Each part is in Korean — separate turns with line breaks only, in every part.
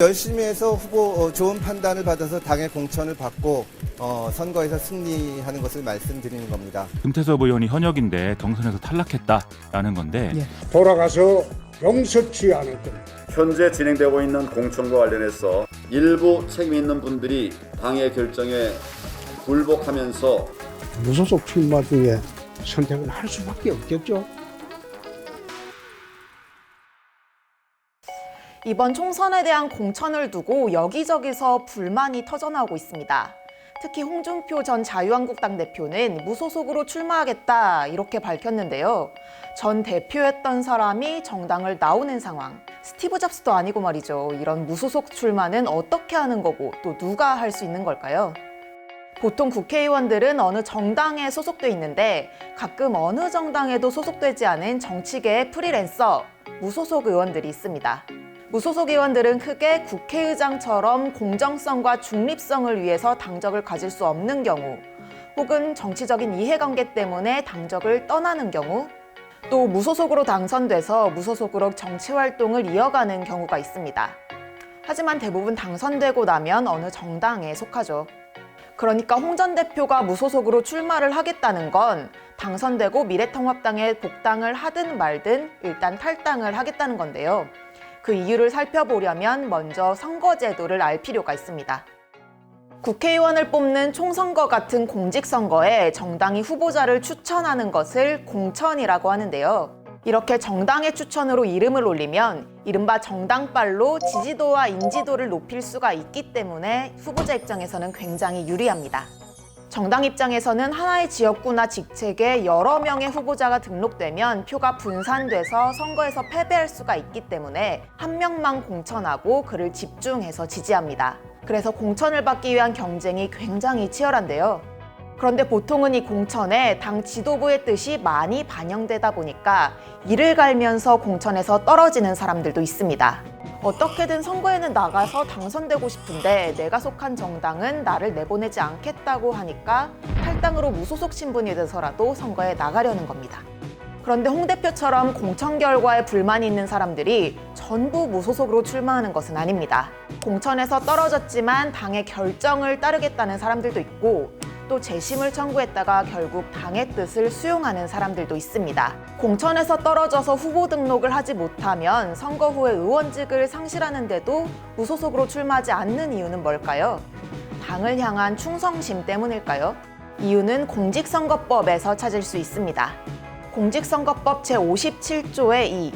열심히 해서 후보 어, 좋은 판단을 받아서 당의 공천을 받고 어, 선거에서 승리하는 것을 말씀드리는 겁니다.
금태섭 의원이 현역인데 경선에서 탈락했다라는 건데
예.
돌아가서 용서치 않을 겁니다.
현재 진행되고 있는 공천과 관련해서 일부 책임 있는 분들이 당의 결정에 굴복하면서
무소속 출마 중에 선택을 할 수밖에 없겠죠.
이번 총선에 대한 공천을 두고 여기저기서 불만이 터져나오고 있습니다. 특히 홍준표 전 자유한국당 대표는 무소속으로 출마하겠다 이렇게 밝혔는데요. 전 대표였던 사람이 정당을 나오는 상황. 스티브 잡스도 아니고 말이죠. 이런 무소속 출마는 어떻게 하는 거고 또 누가 할 수 있는 걸까요? 보통 국회의원들은 어느 정당에 소속돼 있는데 가끔 어느 정당에도 소속되지 않은 정치계의 프리랜서, 무소속 의원들이 있습니다. 무소속 의원들은 크게 국회의장처럼 공정성과 중립성을 위해서 당적을 가질 수 없는 경우, 혹은 정치적인 이해관계 때문에 당적을 떠나는 경우, 또 무소속으로 당선돼서 무소속으로 정치 활동을 이어가는 경우가 있습니다. 하지만 대부분 당선되고 나면 어느 정당에 속하죠. 그러니까 홍 전 대표가 무소속으로 출마를 하겠다는 건 당선되고 미래통합당에 복당을 하든 말든 일단 탈당을 하겠다는 건데요. 그 이유를 살펴보려면 먼저 선거제도를 알 필요가 있습니다. 국회의원을 뽑는 총선거 같은 공직선거에 정당이 후보자를 추천하는 것을 공천이라고 하는데요. 이렇게 정당의 추천으로 이름을 올리면 이른바 정당빨로 지지도와 인지도를 높일 수가 있기 때문에 후보자 입장에서는 굉장히 유리합니다. 정당 입장에서는 하나의 지역구나 직책에 여러 명의 후보자가 등록되면 표가 분산돼서 선거에서 패배할 수가 있기 때문에 한 명만 공천하고 그를 집중해서 지지합니다. 그래서 공천을 받기 위한 경쟁이 굉장히 치열한데요. 그런데 보통은 이 공천에 당 지도부의 뜻이 많이 반영되다 보니까 이를 갈면서 공천에서 떨어지는 사람들도 있습니다. 어떻게든 선거에는 나가서 당선되고 싶은데 내가 속한 정당은 나를 내보내지 않겠다고 하니까 탈당으로 무소속 신분이 돼서라도 선거에 나가려는 겁니다. 그런데 홍 대표처럼 공천 결과에 불만이 있는 사람들이 전부 무소속으로 출마하는 것은 아닙니다. 공천에서 떨어졌지만 당의 결정을 따르겠다는 사람들도 있고 또 재심을 청구했다가 결국 당의 뜻을 수용하는 사람들도 있습니다. 공천에서 떨어져서 후보 등록을 하지 못하면 선거 후에 의원직을 상실하는데도 무소속으로 출마하지 않는 이유는 뭘까요? 당을 향한 충성심 때문일까요? 이유는 공직선거법에서 찾을 수 있습니다. 공직선거법 제57조의 2.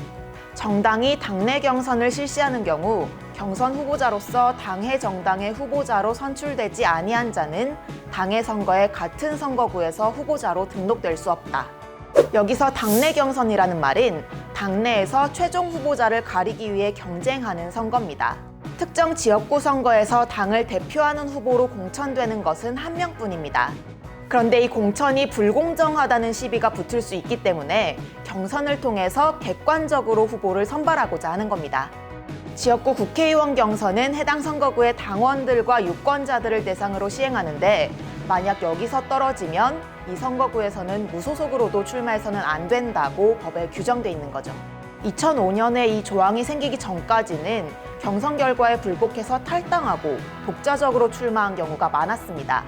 정당이 당내 경선을 실시하는 경우 경선 후보자로서 당해 정당의 후보자로 선출되지 아니한 자는 당해 선거에 같은 선거구에서 후보자로 등록될 수 없다. 여기서 당내 경선이라는 말은 당내에서 최종 후보자를 가리기 위해 경쟁하는 선거입니다. 특정 지역구 선거에서 당을 대표하는 후보로 공천되는 것은 한 명뿐입니다. 그런데 이 공천이 불공정하다는 시비가 붙을 수 있기 때문에 경선을 통해서 객관적으로 후보를 선발하고자 하는 겁니다. 지역구 국회의원 경선은 해당 선거구의 당원들과 유권자들을 대상으로 시행하는데 만약 여기서 떨어지면 이 선거구에서는 무소속으로도 출마해서는 안 된다고 법에 규정돼 있는 거죠. 2005년에 이 조항이 생기기 전까지는 경선 결과에 불복해서 탈당하고 독자적으로 출마한 경우가 많았습니다.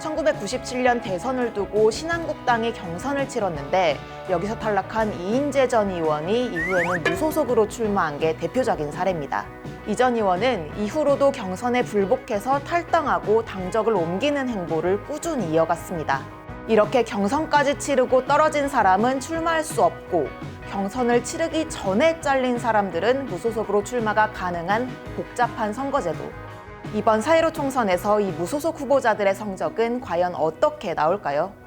1997년 대선을 두고 신한국당이 경선을 치렀는데 여기서 탈락한 이인재 전 의원이 이후에는 무소속으로 출마한 게 대표적인 사례입니다. 이 전 의원은 이후로도 경선에 불복해서 탈당하고 당적을 옮기는 행보를 꾸준히 이어갔습니다. 이렇게 경선까지 치르고 떨어진 사람은 출마할 수 없고 경선을 치르기 전에 잘린 사람들은 무소속으로 출마가 가능한 복잡한 선거제도. 이번 4.15 총선에서 이 무소속 후보자들의 성적은 과연 어떻게 나올까요?